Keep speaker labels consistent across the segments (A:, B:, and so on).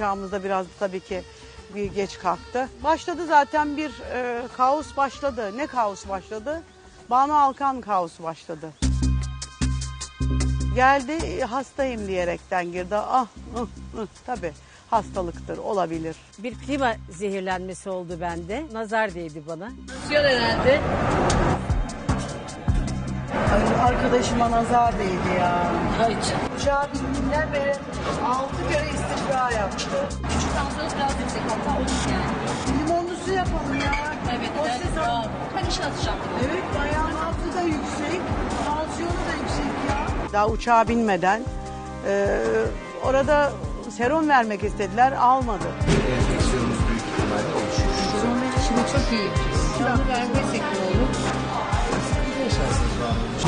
A: uçağımız da biraz tabii ki bir geç kalktı. Başladı zaten bir e, kaos başladı. Ne kaos başladı? Banu Alkan kaosu başladı. Geldi e, hastayım diyerekten girdi. Ah, ah, ah, tabii hastalıktır olabilir.
B: Bir klima zehirlenmesi oldu bende. Nazar değdi bana. Tansiyon herhalde.
A: Ay, arkadaşıma nazar değdi ya.
B: Hayır.
A: Uçağa bindiğinden beri altı kere istifra yaptı.
C: Küçük tansiyonu biraz yüksek hatta olur yani.
A: Limonlu su yapalım ya.
C: Evet,
A: O
C: evet.
A: al-
C: Ben işe atacağım.
A: Evet ayağın altı da yüksek. Tansiyonu da yüksek ya. Daha uçağa binmeden e, orada serum vermek istediler almadı.
D: enfeksiyonumuz büyük ihtimalle oluşur.
B: Şimdi çok iyi. Onu vermesek ne olur?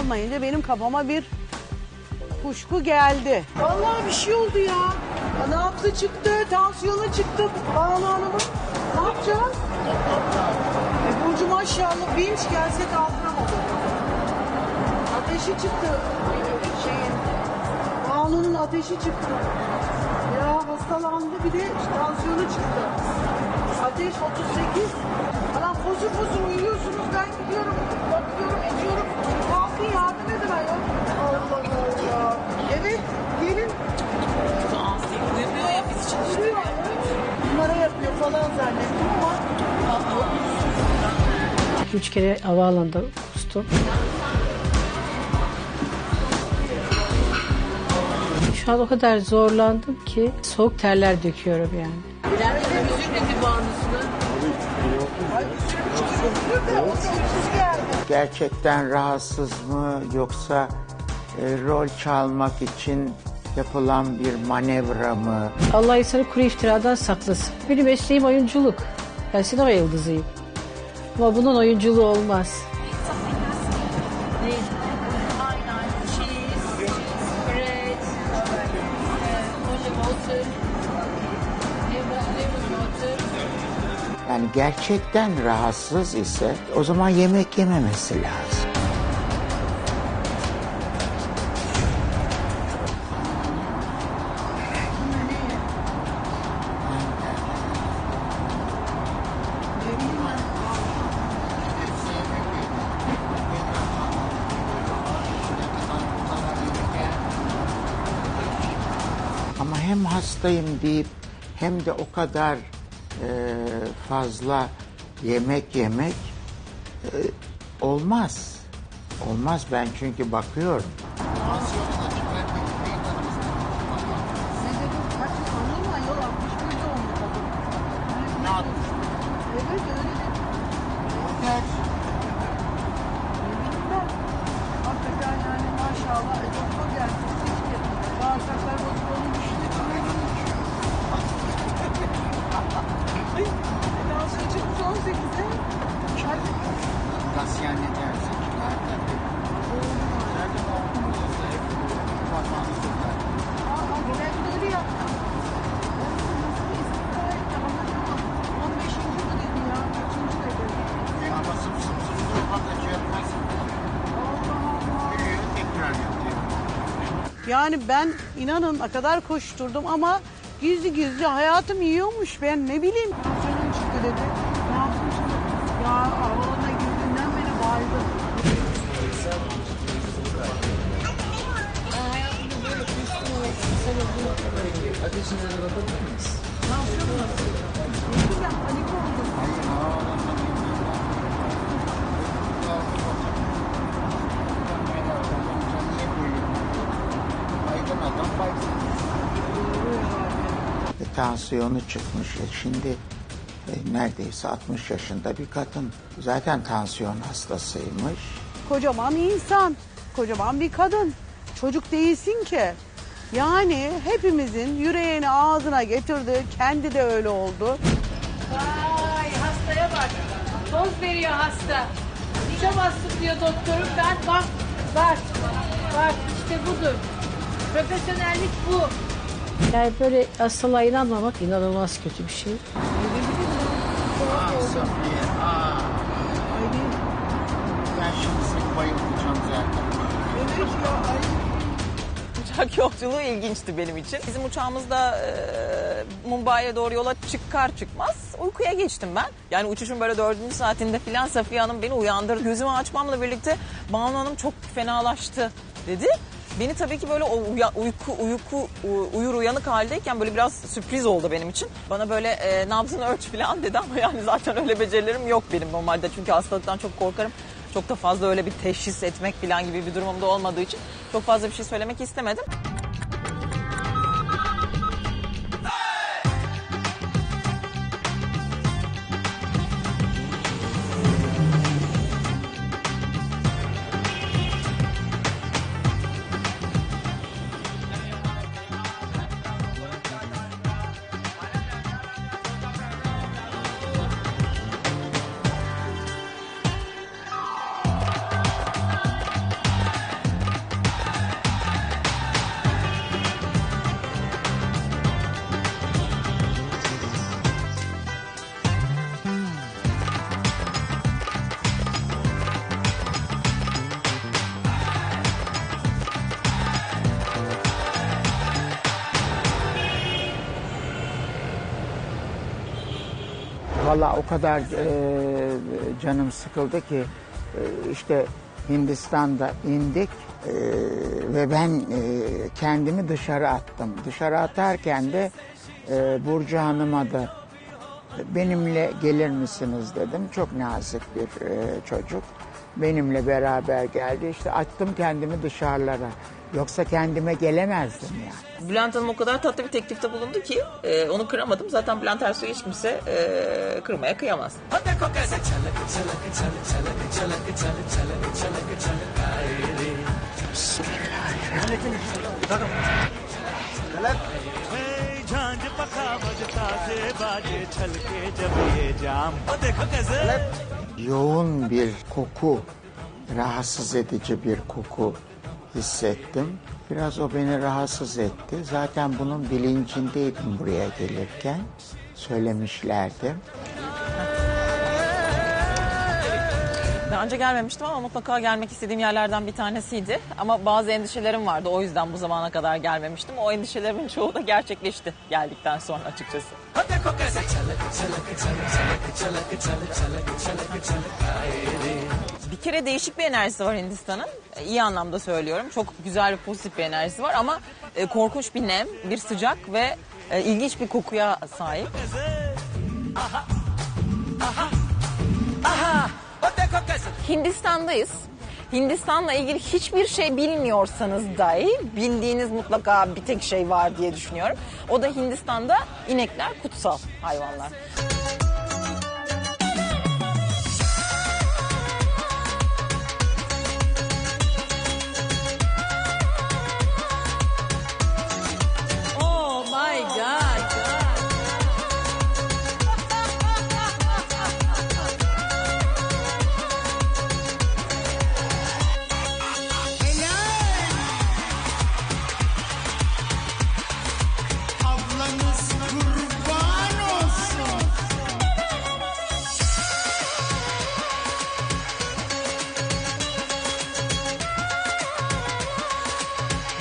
A: Almayınca benim kafama bir kuşku geldi. Vallahi bir şey oldu ya. ya ne yaptı çıktı, tansiyonu çıktı. Banu Hanım'ın ne yapacağız? E Burcu maşallah vinç gelse kaldıramadı. Ateşi çıktı. Şeyin, Banu'nun ateşi çıktı. Ya hastalandı bir de tansiyonu çıktı. Ateş 38. Falan fosur fosur uyuyorsunuz ben gidiyorum. Bakıyorum ediyorum. Yardım edin ayol. Allah Allah. Evet gelin.
C: Ya biz.
A: Numara yapıyor falan zannettim ama.
B: Üç kere havaalanında kustum. Şu an o kadar zorlandım ki soğuk terler döküyorum yani.
E: Gerçekten rahatsız mı yoksa e, rol çalmak için yapılan bir manevra mı?
B: Allah insanı kuru iftiradan saklasın. Benim mesleğim oyunculuk. Ben sinema yıldızıyım. Ama bunun oyunculuğu olmaz.
E: Yani gerçekten rahatsız ise o zaman yemek yememesi lazım. Ama hem hastayım deyip hem de o kadar e, fazla yemek yemek e, olmaz. Olmaz ben çünkü bakıyorum.
A: Evet Yani ben inanın ne kadar koşturdum ama gizli gizli hayatım yiyormuş ben ne bileyim. Canım çıktı dedi.
E: Tansiyonu çıkmış. E, şimdi e, neredeyse 60 yaşında bir kadın. Zaten tansiyon hastasıymış.
A: Kocaman insan, kocaman bir kadın. Çocuk değilsin ki. Yani hepimizin yüreğini ağzına getirdi. Kendi de öyle oldu.
B: Vay hastaya bak. Toz veriyor hasta. İçemezsin diyor doktorum. Ben bak, bak, bak işte budur. Profesyonellik bu. Yani böyle hastalığa inanmamak inanılmaz kötü bir şey.
E: Ben şimdi seni bayıltacağım zaten.
F: Uçak yolculuğu ilginçti benim için. Bizim uçağımızda e, Mumbai'ye doğru yola çıkar çıkmaz uykuya geçtim ben. Yani uçuşun böyle dördüncü saatinde filan Safiye Hanım beni uyandırdı. Gözümü açmamla birlikte Banu Hanım çok fenalaştı dedi. Beni tabii ki böyle o uya- uyku uyku uyur uyanık haldeyken böyle biraz sürpriz oldu benim için. Bana böyle e, nabzını ölç falan dedi ama yani zaten öyle becerilerim yok benim normalde. Çünkü hastalıktan çok korkarım. Çok da fazla öyle bir teşhis etmek falan gibi bir durumum da olmadığı için çok fazla bir şey söylemek istemedim.
E: Valla o kadar e, canım sıkıldı ki e, işte Hindistan'da indik e, ve ben e, kendimi dışarı attım. Dışarı atarken de e, Burcu Hanım'a da benimle gelir misiniz dedim. Çok nazik bir e, çocuk. Benimle beraber geldi. İşte attım kendimi dışarılara. Yoksa kendime gelemezdim yani.
F: Bülent Hanım o kadar tatlı bir teklifte bulundu ki e, onu kıramadım. Zaten Bülent Ersoy'u hiç kimse e, kırmaya kıyamaz.
E: Yoğun bir koku, rahatsız edici bir koku hissettim. Biraz o beni rahatsız etti. Zaten bunun bilincindeydim buraya gelirken. Söylemişlerdi.
F: Daha önce gelmemiştim ama mutlaka gelmek istediğim yerlerden bir tanesiydi. Ama bazı endişelerim vardı. O yüzden bu zamana kadar gelmemiştim. O endişelerimin çoğu da gerçekleşti geldikten sonra açıkçası. Bir kere değişik bir enerjisi var Hindistan'ın. E, İyi anlamda söylüyorum. Çok güzel ve pozitif bir enerjisi var ama e, korkunç bir nem, bir sıcak ve e, ilginç bir kokuya sahip. Hindistan'dayız. Hindistan'la ilgili hiçbir şey bilmiyorsanız dahi bildiğiniz mutlaka bir tek şey var diye düşünüyorum. O da Hindistan'da inekler kutsal hayvanlar.